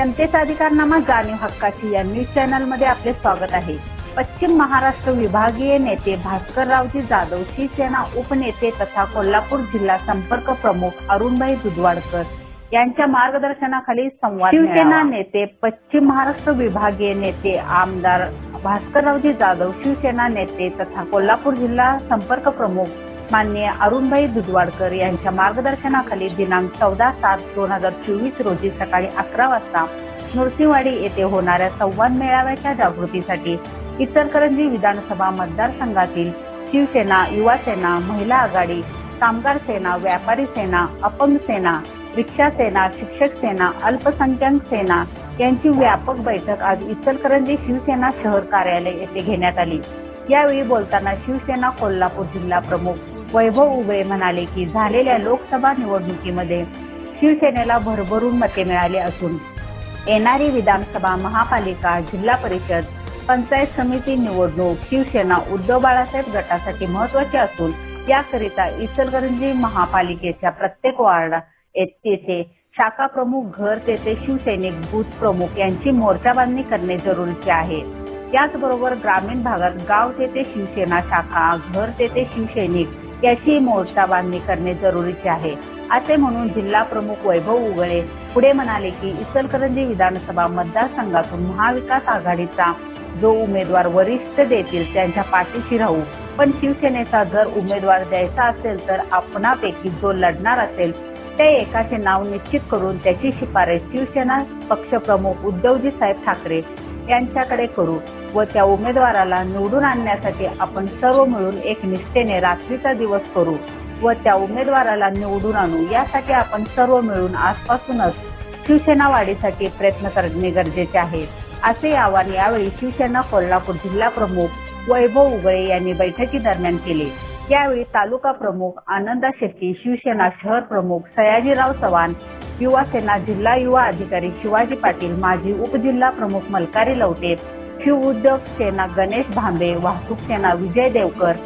जनतेचा अधिकारनामा जाणीव हक्काची या न्यूज चॅनलमध्ये आपले स्वागत आहे. पश्चिम महाराष्ट्र विभागीय नेते भास्कररावजी जाधव शिवसेना उपनेते तथा कोल्हापूर जिल्हा संपर्क प्रमुख अरुणभाई दुधवाडकर यांच्या मार्गदर्शनाखाली संवाद शिवसेना नेते पश्चिम महाराष्ट्र विभागीय नेते आमदार भास्कररावजी जाधव शिवसेना नेते तथा कोल्हापूर जिल्हा संपर्क प्रमुख माननीय अरुणभाई दुधवाडकर यांच्या मार्गदर्शनाखाली दिनांक चौदा सात दोन हजार चोवीस रोजी सकाळी अकरा वाजता नृसिंहवाडी येथे होणाऱ्या संवाद मेळाव्याच्या जागृतीसाठी इचलकरंजी विधानसभा मतदारसंघातील शिवसेना युवा सेना महिला आघाडी कामगार सेना व्यापारी सेना अपंग सेना रिक्षा सेना शिक्षक सेना अल्पसंख्याक सेना यांची व्यापक बैठक आज इचलकरंजी शिवसेना शहर कार्यालय येथे घेण्यात आली. यावेळी बोलताना शिवसेना कोल्हापूर जिल्हा प्रमुख वैभव उबळे म्हणाले की झालेल्या लोकसभा निवडणुकीमध्ये शिवसेनेला भरभरून मते मिळाली असून येणारी विधानसभा महापालिका जिल्हा परिषद पंचायत समिती निवडणूक शिवसेना उद्धव बाळासाहेब गटासाठी महत्वाची असून याकरिता इचलकरंजी महापालिकेच्या प्रत्येक वार्ड तेथे शाखा प्रमुख घर तेथे शिवसैनिक बूथ प्रमुख यांची मोर्चा बांधणी करणे जरुरीचे आहे. त्याचबरोबर ग्रामीण भागात गाव तेथे शिवसेना शाखा घर तेथे शिवसैनिक याची मोर्चा बांधणी करणे जरुरीचे आहे. असे म्हणून जिल्हा प्रमुख वैभव उगळे पुढे म्हणाले की इचलकरंजी विधानसभा मतदारसंघातून महाविकास आघाडीचा जो उमेदवार वरिष्ठ देतील त्यांच्या पाठीशी राहू. पण शिवसेनेचा जर उमेदवार द्यायचा असेल तर आपणापैकी जो लढणार असेल त्या एकाचे नाव निश्चित करून त्याची शिफारस शिवसेना पक्षप्रमुख उद्धवजी साहेब ठाकरे यांच्याकडे करू व त्या उमेदवाराला निवडून आणण्यासाठी आपण सर्व मिळून एक निष्ठेने रात्रीचा दिवस करू व त्या उमेदवाराला निवडून आणू. यासाठी आपण सर्व मिळून आजपासूनच शिवसेना वाढीसाठी प्रयत्न करणे गरजेचे आहे. असे आवाहन यावेळी शिवसेना कोल्हापूर जिल्हा प्रमुख वैभव उगळे यांनी बैठकी दरम्यान केले. यावेळी तालुका प्रमुख आनंदा शेट्टी शिवसेना शहर प्रमुख सयाजीराव चव्हाण युवा सेना जिल्हा युवा अधिकारी शिवाजी पाटील माजी उपजिल्हा प्रमुख मलकारी लवटे शिव उद्योग सेना गणेश भांबे वाहतूक सेना विजय देवकर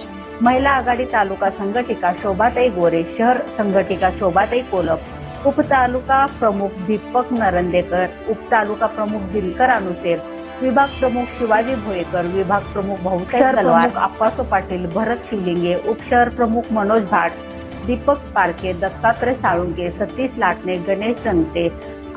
महिला आघाडी तालुका संघटिका शोभाताई गोरे शहर संघटिका शोभाताई कोलप उपतालुका प्रमुख दीपक नरंदेकर उपतालुका प्रमुख दिनकर अनुसेर विभाग प्रमुख शिवाजी भोयेकर विभाग प्रमुख भाऊसाहेब तलवार अप्पासो पाटील भरत शिवलिंगे उपशहर प्रमुख मनोज भाट दीपक पारखे दत्तात्रय साळुंके सतीश लाटणे गणेश संगते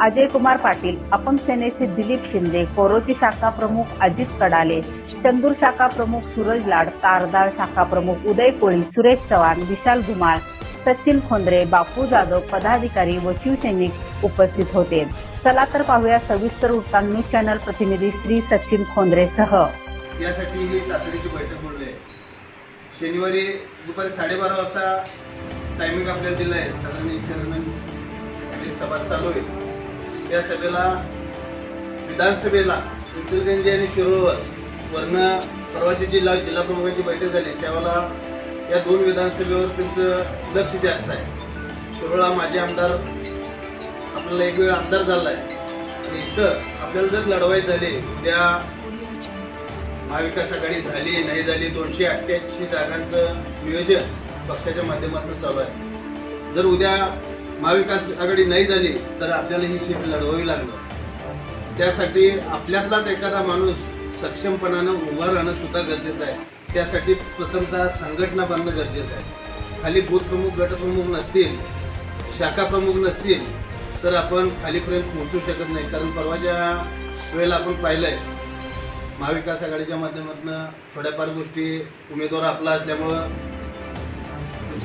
अजय कुमार पाटील अपंग सेनेचे दिलीप शिंदे कोरोची शाखा प्रमुख अजित कडाले चंदूर शाखा प्रमुख सूरज लाड तारदाळ शाखा प्रमुख उदय कोळी सुरेश चव्हाण विशाल धुमाळ सचिन खोंद्रे बापू जाधव पदाधिकारी व शिवसैनिक उपस्थित होते. चला तर पाहूया सविस्तर वृत्तांत न्यूज चॅनल प्रतिनिधी श्री सचिन खोंद्रे सह. यासाठी ही तातडीची बैठक बोलली शनिवारी दुपारी साडेबारा वाजता टायमिंग आपल्याला दिलं आहे. साधारण एक दरम्यान सभा चालू आहे. या सभेला विधानसभेला इचलगंजी आणि शिरोळवर वरनं परवाची जिल्हा जिल्हा प्रमुखांची बैठक झाली त्यावेळेला या दोन विधानसभेवर त्यांचं लक्ष जास्त आहे. शिरोळा माजी आमदार आपल्याला एक वेळ आमदार झाला आहे आणि इथं आपल्याला जर लढवाई झाली उद्या महाविकास आघाडी झाली नाही झाली दोनशे अठ्ठ्याऐंशी जागांचं नियोजन पक्षाच्या माध्यमातून चालू आहे. जर उद्या महाविकास आघाडी नाही झाली तर आपल्याला ही सीट लढवावी लागणार. त्यासाठी आपल्यातलाच एखादा माणूस सक्षमपणानं उभा राहणं सुद्धा गरजेचं आहे. त्यासाठी प्रथमतः संघटना बनणं गरजेचं आहे. खाली बूथ प्रमुख गटप्रमुख नसतील शाखा प्रमुख नसतील तर आपण खालीपर्यंत पोहोचू शकत नाही. कारण परवाच्या वेळेला आपण पाहिलंय महाविकास आघाडीच्या माध्यमातून थोड्याफार गोष्टी उमेदवार आपला असल्यामुळं